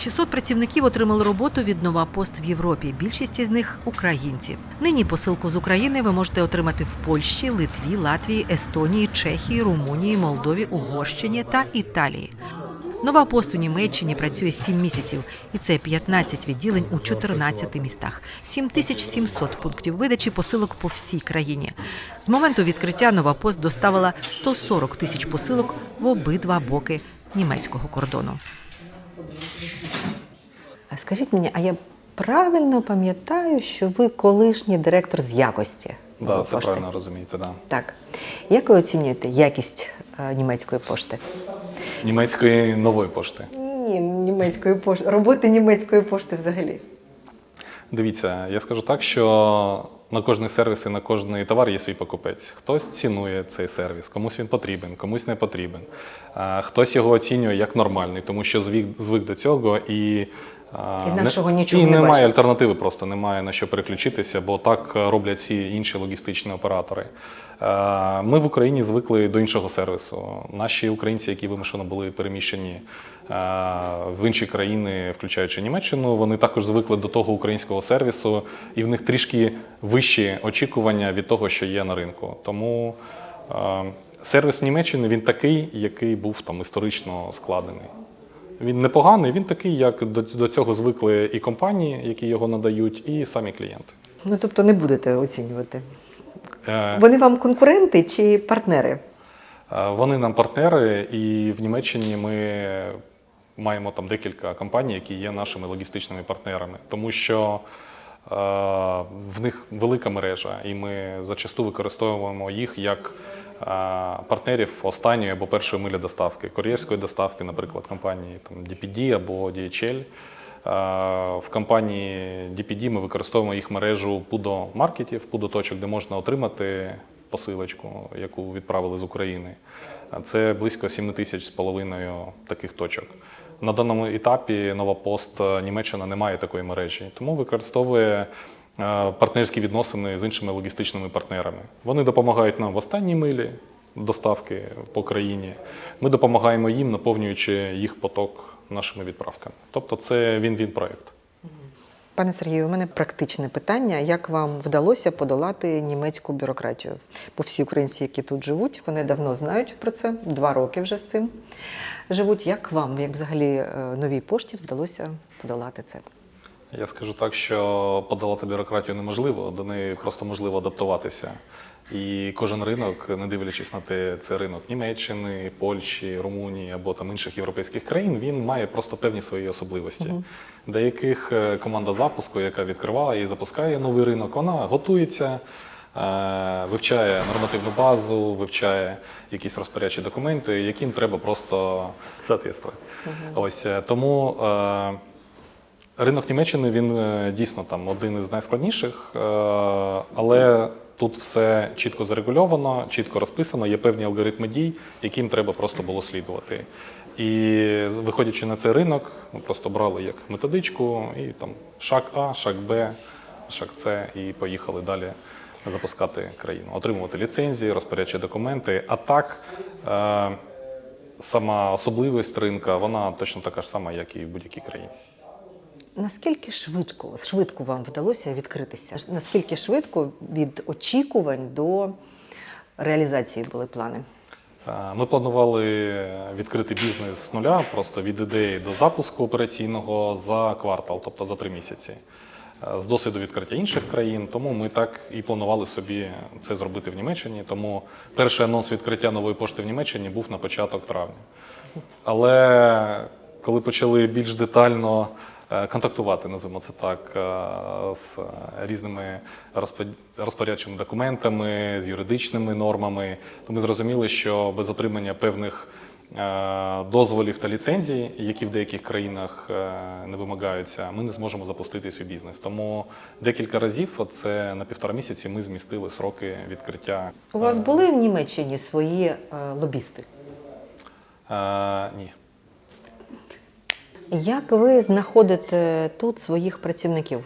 600 працівників отримали роботу від Нова Пост в Європі. Більшість із них українці. Нині посилку з України ви можете отримати в Польщі, Литві, Латвії, Естонії, Чехії, Румунії, Молдові, Угорщині та Італії. Нова пост у Німеччині працює 7 місяців, і це 15 відділень у 14 містах, 7700 пунктів видачі посилок по всій країні. З моменту відкриття Нова пост доставила 140 тисяч посилок в обидва боки німецького кордону. А скажіть мені, а я правильно пам'ятаю, що ви колишній директор з якості? Да, це пошти? правильно розумієте. Да. Так. Як ви оцінюєте якість е, німецької пошти? Німецької нової пошти. Ні, німецької пошти, роботи німецької пошти взагалі. Дивіться, я скажу так, що на кожний сервіс і на кожний товар є свій покупець. Хтось цінує цей сервіс, комусь він потрібен, комусь не потрібен. Хтось його оцінює як нормальний, тому що звик, звик до цього і. Інакшого не- нічого і не немає бачу. альтернативи, просто немає на що переключитися, бо так роблять всі інші логістичні оператори. Е, Ми в Україні звикли до іншого сервісу. Наші українці, які вимушено були переміщені е, в інші країни, включаючи Німеччину, вони також звикли до того українського сервісу, і в них трішки вищі очікування від того, що є на ринку. Тому е, сервіс в Німеччині він такий, який був там історично складений. Він непоганий, він такий, як до, до цього звикли і компанії, які його надають, і самі клієнти. Ну тобто не будете оцінювати. Е, Вони вам конкуренти чи партнери? Е, Вони нам партнери, і в Німеччині ми маємо там декілька компаній, які є нашими логістичними партнерами, тому що е, в них велика мережа, і ми зачасту використовуємо їх як партнерів останньої або першої милі доставки, кур'єрської доставки, наприклад, компанії там, DPD або DHL. Е, В компанії DPD ми використовуємо їх мережу пудо маркетів, пудо точок, де можна отримати посилочку, яку відправили з України. Це близько 7 тисяч з половиною таких точок. На даному етапі Нова Пост е, Німеччина не має такої мережі, тому використовує е, партнерські відносини з іншими логістичними партнерами. Вони допомагають нам в останній милі доставки по країні. Ми допомагаємо їм, наповнюючи їх поток нашими відправками. Тобто це він-він проєкт. Пане Сергію, у мене практичне питання. Як вам вдалося подолати німецьку бюрократію? Бо всі українці, які тут живуть, вони давно знають про це, два роки вже з цим живуть. Як вам, як взагалі е, новій пошті, вдалося подолати це? Я скажу так, що подолати бюрократію неможливо, до неї просто можливо адаптуватися. І кожен ринок, не дивлячись на те, це ринок Німеччини, Польщі, Румунії або там інших європейських країн, він має просто певні свої особливості. Деяких е, команда запуску, яка відкриває і запускає новий ринок, вона готується. е, Вивчає нормативну базу, вивчає якісь розпорядчі документи, яким треба просто соответствувати. Ось е, тому е, Ринок Німеччини він дійсно там один із найскладніших, е, але тут все чітко зарегульовано, чітко розписано, є певні алгоритми дій, яким треба просто було слідувати. І виходячи на цей ринок, ми просто брали як методичку, і там шаг А, шаг Б, шаг С, і поїхали далі запускати країну, отримувати ліцензії, розпорядчі документи. А так, е, сама особливість ринка, вона точно така ж сама, як і в будь-якій країні. Наскільки швидко, швидко вам вдалося відкритися? Наскільки швидко від очікувань до реалізації були плани? Е, Ми планували відкрити бізнес з нуля, просто від ідеї до запуску операційного за квартал, тобто за три місяці. Е, З досвіду відкриття інших країн, тому ми так і планували собі це зробити в Німеччині. Тому перший анонс відкриття нової пошти в Німеччині був на початок травня. Але коли почали більш детально контактувати, назвемо це так, е, з різними розпо- розпорядчими документами, з юридичними нормами, то ми зрозуміли, що без отримання певних е, дозволів та ліцензій, які в деяких країнах е, не вимагаються, ми не зможемо запустити свій бізнес. Тому декілька разів, оце на півтора місяці, ми змістили сроки відкриття. У вас були в Німеччині свої е, лобісти? Е, ні. Як ви знаходите тут своїх працівників?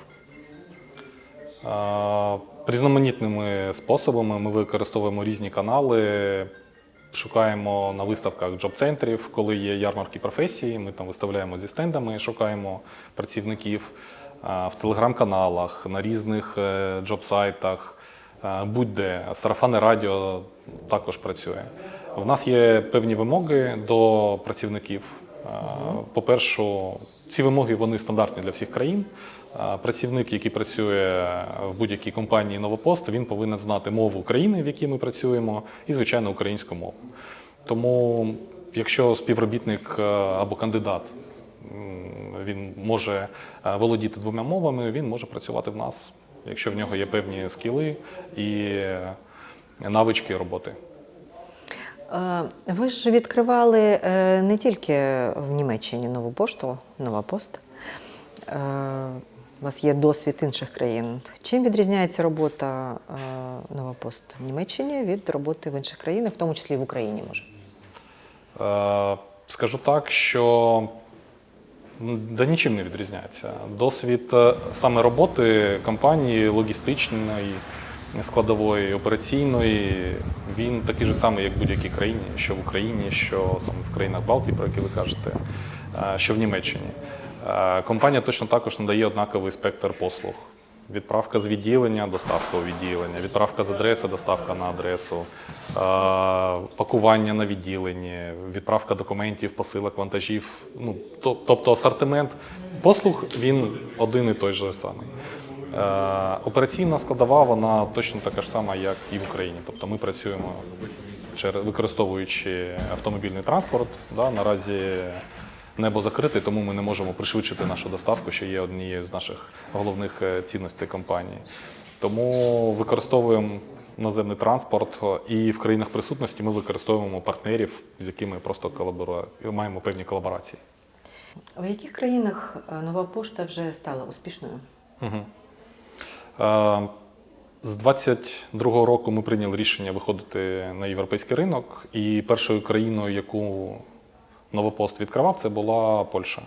Різноманітними способами ми використовуємо різні канали. шукаємо на виставках джоб-центрів, коли є ярмарки професії. Ми там виставляємо зі стендами, шукаємо працівників в телеграм-каналах, на різних е, джоб-сайтах, будь-де. Сарафанне радіо також працює. В нас є певні вимоги до працівників. А, По-перше, ці вимоги вони стандартні для всіх країн. Працівник, який працює в будь-якій компанії Новопост, він повинен знати мову країни, в якій ми працюємо, і, звичайно, українську мову. Тому, якщо співробітник е, або кандидат він може е, володіти двома мовами, він може працювати в нас, якщо в нього є певні скіли і е, навички роботи. Е, Ви ж відкривали е, не тільки в Німеччині нову пошту, нова пост. Е, У вас є досвід інших країн. Чим відрізняється робота нова пост в Німеччині від роботи в інших країнах, в тому числі в Україні, може? Скажу так, що да нічим не відрізняється. Досвід саме роботи компанії логістичної, складової, операційної, він такий же самий, як в будь-якій країні, що в Україні, що там в країнах Балтії, про які ви кажете, е, що в Німеччині. Е, Компанія точно також надає однаковий спектр послуг. Відправка з відділення, доставка у відділення, відправка з адреси, доставка на адресу, е, пакування на відділенні, відправка документів, посилок, вантажів. Ну, тобто асортимент послуг він один і той же самий. Е, Операційна складова вона точно така ж сама, як і в Україні. Тобто ми працюємо через використовуючи автомобільний транспорт. Да, наразі небо закрите, тому ми не можемо пришвидшити нашу доставку, що є однією з наших головних е, цінностей компанії. Тому використовуємо наземний транспорт і в країнах присутності ми використовуємо партнерів, з якими просто колаборуємо, маємо певні колаборації. В яких країнах е, нова пошта вже стала успішною? Угу. Е, з 22-го року ми прийняли рішення виходити на європейський ринок, і першою країною, яку Новопост відкривав, це була Польща.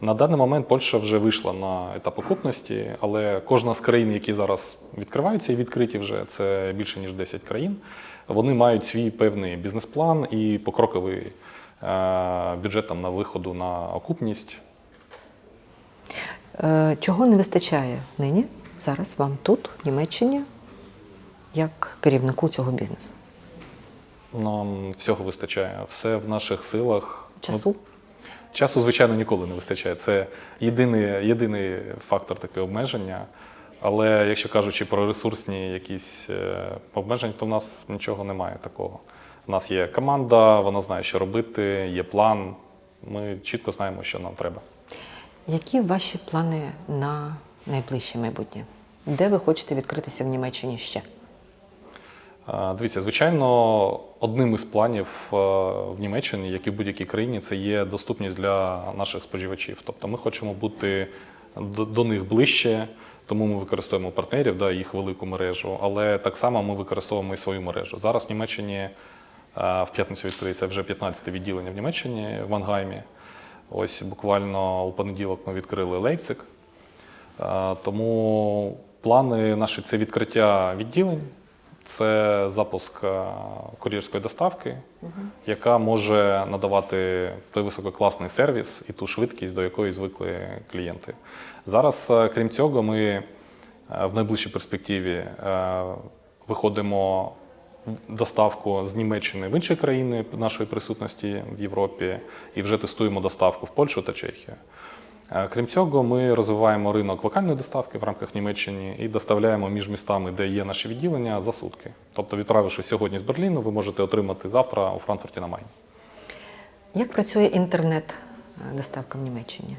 На даний момент Польща вже вийшла на етап окупності, але кожна з країн, які зараз відкриваються і відкриті вже, це більше ніж 10 країн. Вони мають свій певний бізнес-план і покроковий е, бюджет там, на виходу на окупність. Е, Чого не вистачає нині, зараз вам тут, в Німеччині, як керівнику цього бізнесу? Нам всього вистачає. Все в наших силах. Часу? Часу, звичайно, ніколи не вистачає. Це єдиний, єдиний фактор таке обмеження. Але якщо кажучи про ресурсні якісь е, обмеження, то в нас нічого немає такого. У нас є команда, вона знає, що робити, є план. Ми чітко знаємо, що нам треба. Які ваші плани на найближче майбутнє? Де ви хочете відкритися в Німеччині ще? Дивіться, звичайно, одним із планів е, в Німеччині, як і в будь-якій країні, це є доступність для наших споживачів. Тобто ми хочемо бути до, до них ближче, тому ми використовуємо партнерів, да, їх велику мережу, але так само ми використовуємо і свою мережу. Зараз в Німеччині е, в п'ятницю відкриється вже 15-те відділення в Німеччині в Мангаймі. Ось буквально у понеділок ми відкрили Лейпциг. Е, Тому плани наші це відкриття відділень, це запуск е, кур'єрської доставки, яка може надавати той висококласний сервіс і ту швидкість, до якої звикли клієнти. Зараз, е, крім цього, ми в найближчій перспективі виходимо доставку з Німеччини в інші країни нашої присутності в Європі і вже тестуємо доставку в Польщу та Чехію. Е, Крім цього, ми розвиваємо ринок локальної доставки в рамках Німеччини і доставляємо між містами, де є наші відділення, за сутки. Тобто, відправивши сьогодні з Берліну, ви можете отримати завтра у Франкфурті на Майні. Як працює інтернет-доставка в Німеччині?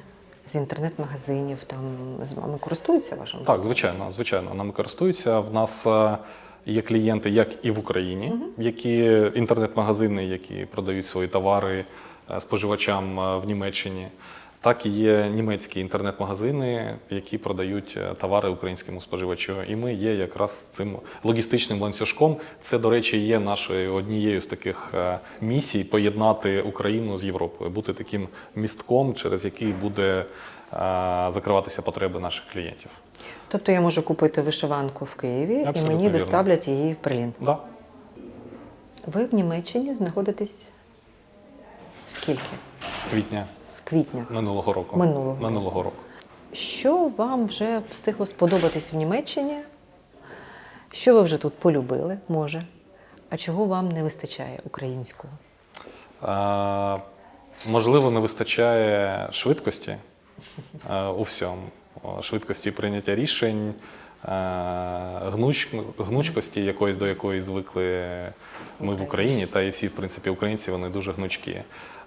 З інтернет-магазинів там з вами користуються вашим? Так, звичайно, звичайно, нами користуються. В нас е, є клієнти, як і в Україні, які інтернет-магазини, які продають свої товари е, споживачам е, в Німеччині. Так і є німецькі інтернет-магазини, які продають е, товари українському споживачу. І ми є якраз цим логістичним ланцюжком. Це, до речі, є нашою однією з таких е, місій поєднати Україну з Європою, бути таким містком, через який буде е, закриватися потреби наших клієнтів. Тобто я можу купити вишиванку в Києві і мені вірно. доставлять її в Берлін. Да. Ви в Німеччині знаходитесь скільки? З квітня квітня. минулого року. Минулого. минулого року. Що вам вже встигло сподобатись в Німеччині? Що ви вже тут полюбили, може? А чого вам не вистачає українського? Е, можливо, не вистачає швидкості е, у всьому. Швидкості прийняття рішень, гнуч, гнучкості якоїсь, до якої звикли ми в Україні, та і всі, в принципі, українці вони дуже гнучкі.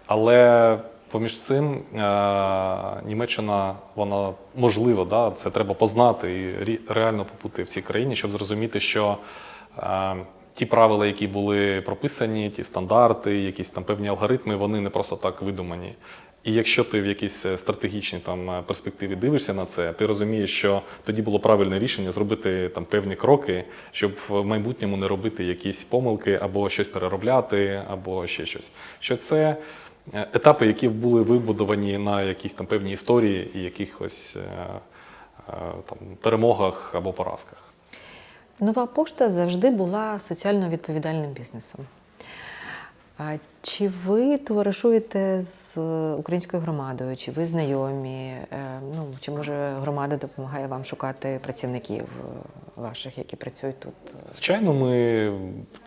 Але поміж цим е, Німеччина, вона можливо, да, це треба познати і реально побути в цій країні, щоб зрозуміти, що е, ті правила, які були прописані, ті стандарти, якісь там певні алгоритми, вони не просто так видумані. І якщо ти в якійсь е, стратегічній там перспективі дивишся на це, ти розумієш, що тоді було правильне рішення зробити там певні кроки, щоб в майбутньому не робити якісь помилки або щось переробляти, або ще щось. Що це етапи, які були вибудовані на якісь там певні історії і якихось е, е, там перемогах або поразках. Нова пошта завжди була соціально відповідальним бізнесом. Чи ви товаришуєте з українською громадою, чи ви знайомі? Е, Ну, чи може громада допомагає вам шукати працівників ваших, які працюють тут? Звичайно, ми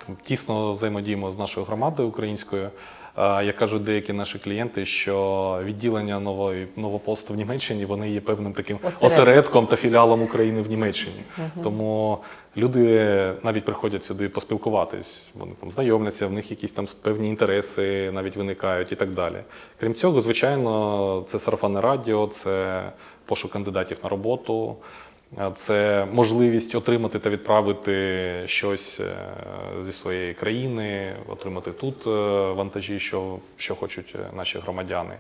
там, тісно взаємодіємо з нашою громадою українською. А, Як кажуть деякі наші клієнти, що відділення нової новопосту в Німеччині вони є певним таким Осередком. осередком та філіалом України в Німеччині. Тому люди навіть приходять сюди поспілкуватись. Вони там знайомляться, в них якісь там певні інтереси навіть виникають і так далі. Крім цього, звичайно, це сарафанне радіо, це пошук кандидатів на роботу. Це можливість отримати та відправити щось е, зі своєї країни, отримати тут е, вантажі, що, що хочуть е, наші громадяни.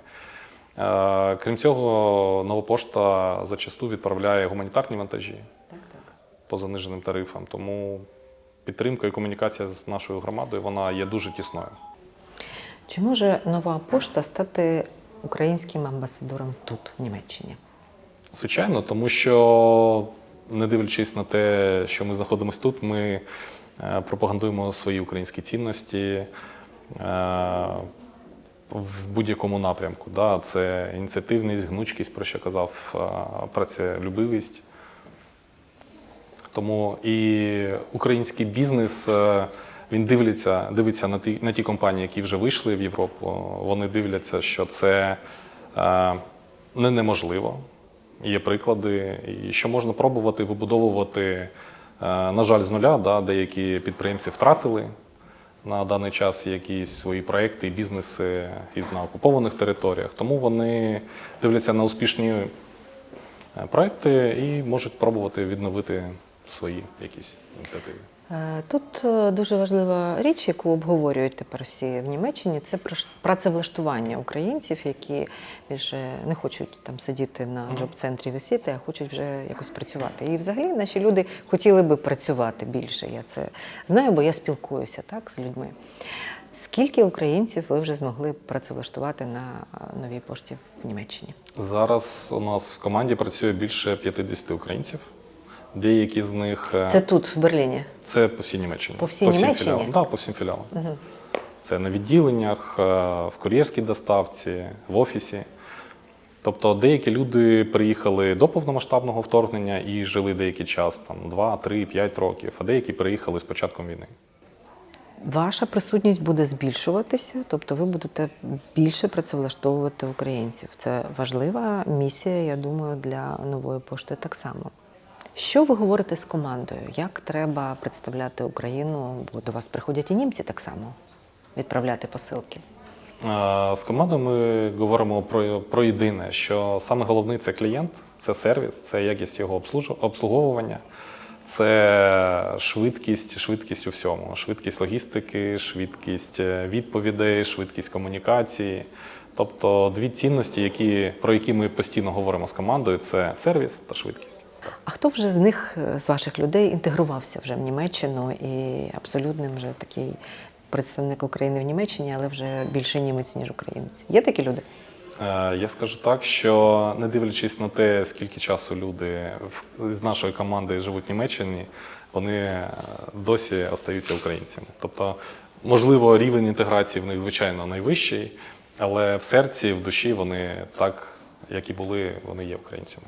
Крім цього, нова пошта зачасту відправляє гуманітарні вантажі Так, так. по заниженим тарифам. Тому підтримка і комунікація з нашою громадою вона є дуже тісною. Чи може нова пошта стати українським амбасадором тут, в Німеччині? Звичайно, тому що, не дивлячись на те, що ми знаходимося тут, ми е, пропагандуємо свої українські цінності е, в будь-якому напрямку. Це ініціативність, гнучкість, про що казав, е, працелюбивість. Тому і український бізнес він дивиться, дивиться на ті, на ті компанії, які вже вийшли в Європу. Вони дивляться, що це е, не неможливо. Є приклади, і що можна пробувати вибудовувати, е, на жаль, з нуля. Да, деякі підприємці втратили на даний час якісь свої проекти і бізнеси і на окупованих територіях. Тому вони дивляться на успішні е, проекти і можуть пробувати відновити свої якісь ініціативи. Е, Тут е, дуже важлива річ, яку обговорюють тепер всі в Німеччині, це працевлаштування українців, які більше не хочуть там сидіти на джоб-центрі висіти, а хочуть вже якось працювати. І взагалі наші люди хотіли би працювати більше. Я це знаю, бо я спілкуюся так з людьми. Скільки українців ви вже змогли працевлаштувати на е, новій пошті в Німеччині? Зараз у нас в команді працює більше 50 українців. Деякі з них е, Це тут, в Берліні. Це по всій Німеччині. По всій всім Німеччині? філіалам. Да, по всім філіалам. Це на відділеннях, е, в кур'єрській доставці, в офісі. Тобто деякі люди приїхали до повномасштабного вторгнення і жили деякий час, там 2, 3, 5 років, а деякі приїхали з початком війни. Ваша присутність буде збільшуватися, тобто ви будете більше працевлаштовувати українців. Це важлива місія, я думаю, для нової пошти так само. Що ви говорите з командою? Як треба представляти Україну? Бо до вас приходять і німці так само відправляти посилки. З командою ми говоримо про, про єдине, що саме головний це клієнт, це сервіс, це якість його обслуговування, це швидкість, швидкість у всьому, швидкість логістики, швидкість е, відповідей, швидкість комунікації. Тобто дві цінності, які, про які ми постійно говоримо з командою, це сервіс та швидкість. А хто вже з них, е, з ваших людей, інтегрувався вже в Німеччину і абсолютним вже такий представник України в Німеччині, але вже більше німець, ніж українець? Є такі люди? Е, Я скажу так, що не дивлячись на те, скільки часу люди з нашої команди живуть в Німеччині, вони е, досі остаються українцями. Тобто Можливо, рівень інтеграції в них, звичайно, найвищий, але в серці, в душі вони так, як і були, вони є українцями.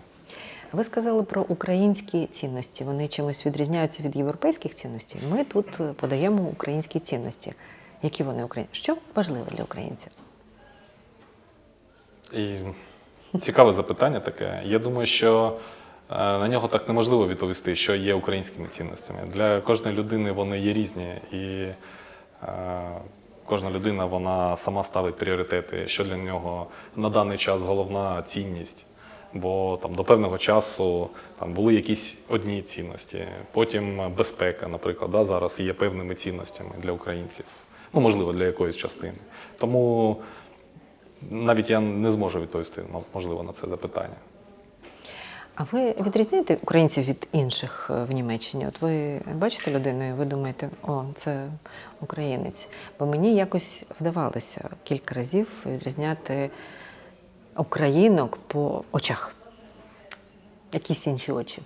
Ви сказали про українські цінності. Вони чимось відрізняються від європейських цінностей. Ми тут е, подаємо українські цінності. Які вони українські? Що важливо для українців? І цікаве запитання таке. Я думаю, що е, на нього так неможливо відповісти, що є українськими цінностями. Для кожної людини вони є різні, і е, кожна людина вона сама ставить пріоритети, що для нього на даний час головна цінність. Бо там до певного часу там були якісь одні цінності, потім безпека, наприклад, да, зараз є певними цінностями для українців. Ну, можливо, для якоїсь частини. Тому навіть я не зможу відповісти, можливо, на це запитання. А ви відрізняєте українців від інших е, в Німеччині? От ви бачите людину, і ви думаєте, о, це українець. Бо мені якось вдавалося кілька разів відрізняти українок по очах. Якісь інші очі.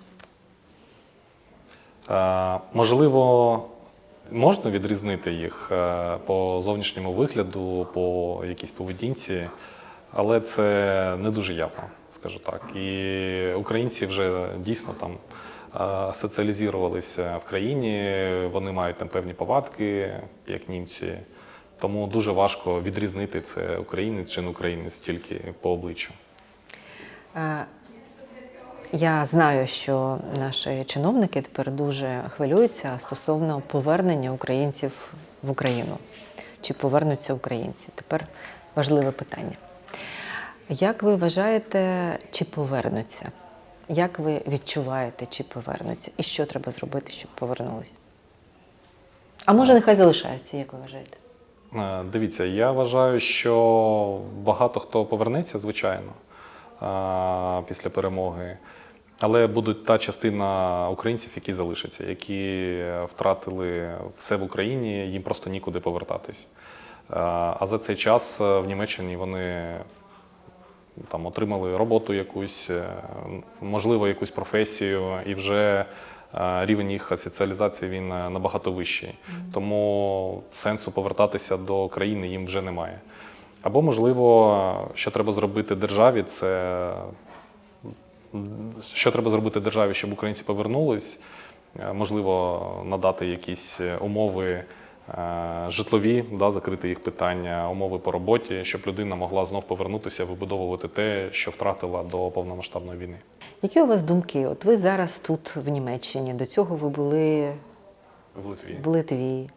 Е, можливо, можна відрізнити їх е, по зовнішньому вигляду, по якійсь поведінці, але це не дуже явно, скажу так. І українці вже дійсно там е, соціалізувалися в країні, вони мають там певні повадки, як німці. Тому дуже важко відрізнити це українець чи не українець тільки по обличчю. Е, Я знаю, що наші чиновники тепер дуже хвилюються стосовно повернення українців в Україну. Чи повернуться українці? Тепер важливе питання. Як ви вважаєте, чи повернуться? Як ви відчуваєте, чи повернуться? І що треба зробити, щоб повернулись? А може, нехай залишаються, як ви вважаєте? Е, Дивіться, я вважаю, що багато хто повернеться, звичайно, е, після перемоги. Але будуть та частина українців, які залишаться, які втратили все в Україні, їм просто нікуди повертатись. Е, А за цей час в Німеччині вони там отримали роботу якусь, можливо, якусь професію, і вже рівень їх соціалізації він е, набагато вищий. Тому сенсу повертатися до країни їм вже немає. Або, можливо, що треба зробити державі, це що треба зробити державі, щоб українці повернулись, Е, можливо, надати якісь умови е, житлові, да, закрити їх питання, умови по роботі, щоб людина могла знов повернутися, вибудовувати те, що втратила до повномасштабної війни. Які у вас думки? От ви зараз тут, в Німеччині, до цього ви були В Литві. в Литві.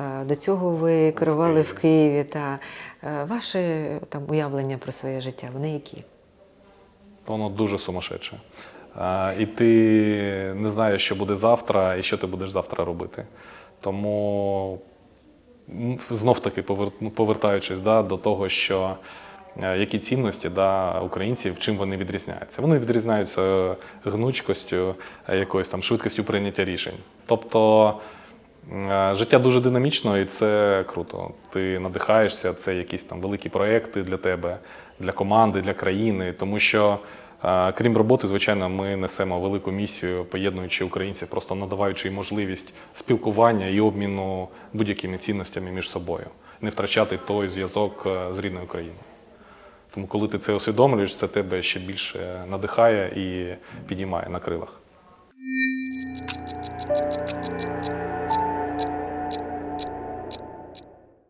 Е, До цього ви керували в Києві. Та е, ваше там уявлення про своє життя, вони які? Воно дуже сумасшедше. І ти не знаєш, що буде завтра, і що ти будеш завтра робити. Тому знов таки ну, повертаючись да, до того, що е, які цінності да, українців, чим вони відрізняються. Вони відрізняються е, гнучкостю, е, якоюсь там швидкістю прийняття рішень. Тобто життя дуже динамічно і це круто. Ти надихаєшся, це якісь там великі проекти для тебе, для команди, для країни, тому що. Крім роботи, звичайно, ми несемо велику місію, поєднуючи українців, просто надаваючи їм можливість спілкування і обміну будь-якими цінностями між собою, не втрачати той зв'язок е, з рідною країною. Тому, коли ти це усвідомлюєш, це тебе ще більше надихає і підіймає на крилах.